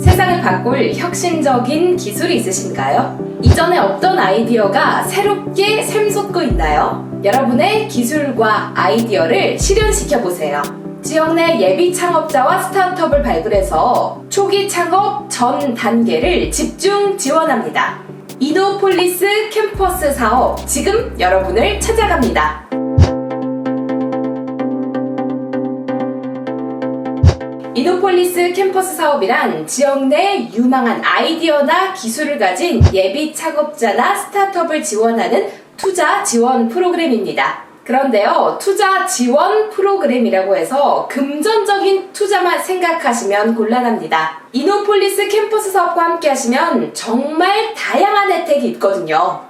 세상을 바꿀 혁신적인 기술이 있으신가요? 이전에 없던 아이디어가 새롭게 샘솟고 있나요? 여러분의 기술과 아이디어를 실현시켜 보세요. 지역 내 예비 창업자와 스타트업을 발굴해서 초기 창업 전 단계를 집중 지원합니다. 이노폴리스 캠퍼스 사업 지금 여러분을 찾아갑니다. 이노폴리스 캠퍼스 사업이란 지역 내 유망한 아이디어나 기술을 가진 예비 창업자나 스타트업을 지원하는 투자 지원 프로그램입니다. 그런데요, 투자 지원 프로그램이라고 해서 금전적인 투자만 생각하시면 곤란합니다. 이노폴리스 캠퍼스 사업과 함께 하시면 정말 다양한 혜택이 있거든요.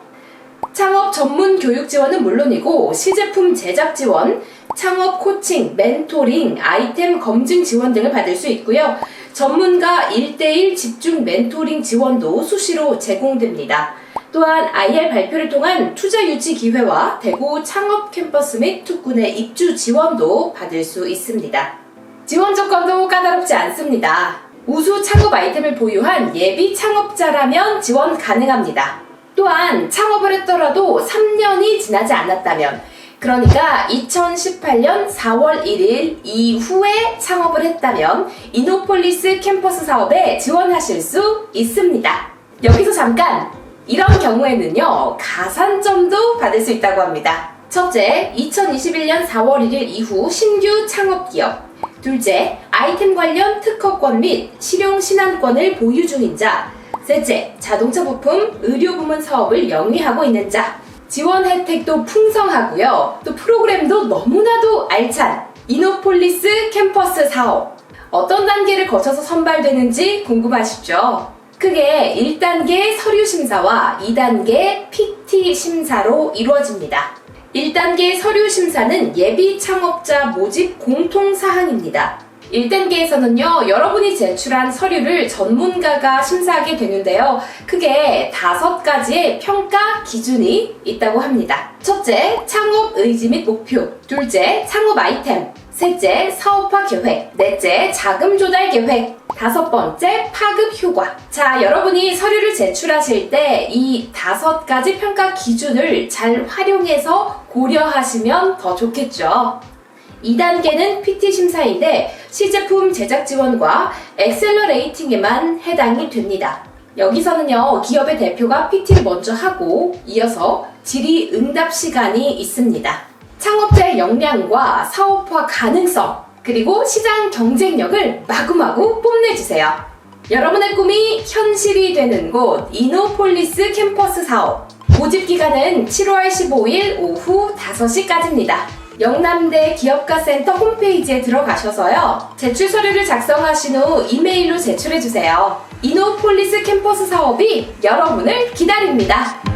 창업 전문 교육 지원은 물론이고 시제품 제작 지원, 창업 코칭, 멘토링, 아이템 검증 지원 등을 받을 수 있고요. 전문가 1대1 집중 멘토링 지원도 수시로 제공됩니다. 또한 IR 발표를 통한 투자 유치 기회와 대구 창업 캠퍼스 및 특군의 입주 지원도 받을 수 있습니다. 지원 조건도 까다롭지 않습니다. 우수 창업 아이템을 보유한 예비 창업자라면 지원 가능합니다. 또한 창업을 했더라도 3년이 지나지 않았다면 그러니까 2018년 4월 1일 이후에 창업을 했다면 이노폴리스 캠퍼스 사업에 지원하실 수 있습니다. 여기서 잠깐 이런 경우에는요 가산점도 받을 수 있다고 합니다. 첫째, 2021년 4월 1일 이후 신규 창업 기업. 둘째, 아이템 관련 특허권 및 실용 신안권을 보유 중인 자. 셋째, 자동차 부품, 의료 부문 사업을 영위하고 있는 자. 지원 혜택도 풍성하고요. 또 프로그램도 너무나도 알찬 이노폴리스 캠퍼스 사업. 어떤 단계를 거쳐서 선발되는지 궁금하시죠? 크게 1단계 서류 심사와 2단계 PT 심사로 이루어집니다. 1단계 서류 심사는 예비 창업자 모집 공통 사항입니다. 1단계에서는요, 여러분이 제출한 서류를 전문가가 심사하게 되는데요. 크게 다섯 가지의 평가 기준이 있다고 합니다. 첫째, 창업 의지 및 목표. 둘째, 창업 아이템. 셋째, 사업화 계획. 넷째, 자금 조달 계획. 다섯 번째, 파급 효과. 자, 여러분이 서류를 제출하실 때 이 다섯 가지 평가 기준을 잘 활용해서 고려하시면 더 좋겠죠. 2단계는 PT 심사인데 시제품 제작 지원과 엑셀러레이팅에만 해당이 됩니다. 여기서는요, 기업의 대표가 PT를 먼저 하고 이어서 질의 응답 시간이 있습니다. 창업자의 역량과 사업화 가능성, 그리고 시장 경쟁력을 마구마구 뽐내주세요. 여러분의 꿈이 현실이 되는 곳 이노폴리스 캠퍼스 사업. 모집 기간은 7월 15일 오후 5시까지입니다. 영남대 기업가센터 홈페이지에 들어가셔서요. 제출 서류를 작성하신 후 이메일로 제출해주세요. 이노폴리스 캠퍼스 사업이 여러분을 기다립니다.